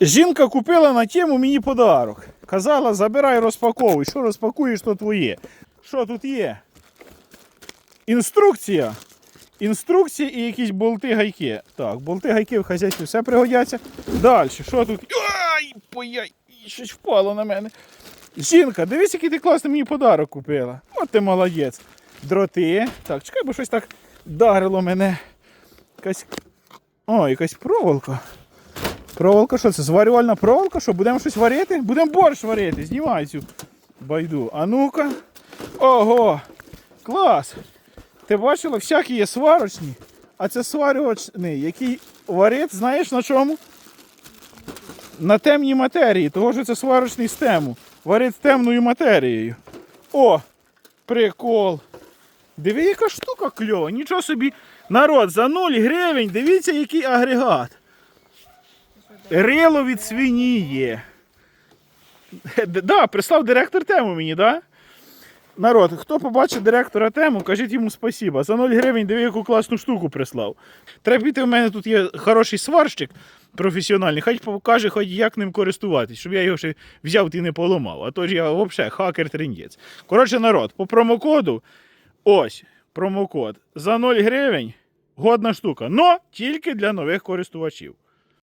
Жінка купила на тему мені подарок. Казала, забирай, розпаковуй. Що розпакуєш, то твоє. Що тут є? Інструкція. Інструкція і якісь болти гайки. Так, болти гайки в хазяйстві все пригодяться. Далі, що тут? Ай, пояй, щось впало на мене. Жінка, дивись, який ти класний мені подарок купила. От ти молодець. Дроти. Так, чекай, бо щось так дарило мене. Якась. О, якась проволока. Проволока, що це? Зварювальна проволока? Що, будемо щось варити? Будемо борщ варити. Знімай цю байду. А ну-ка. Ого! Клас! Ти бачила, всякі є сварочні, а це сварювачний, який варить, знаєш на чому? На темній матерії, того що це сварочний з тему. Варить темною матерією. О! Прикол! Диви, яка штука кльова. Нічого собі. Народ, за 0 гривень, дивіться, який агрегат. Рило від свині є. Да, прислав директор тему мені, да? Народ, хто побачить директора тему, кажіть йому спасіба. За 0 гривень диви, яку класну штуку прислав. Треба піти, у мене тут є хороший сварщик професіональний, хай покаже, хоч як ним користуватись, щоб я його ще взяв і не поламав. А то ж я взагалі хакер трендець. Коротше, народ, по промокоду, ось промокод за 0 гривень. Годна штука. Но тільки для нових користувачів.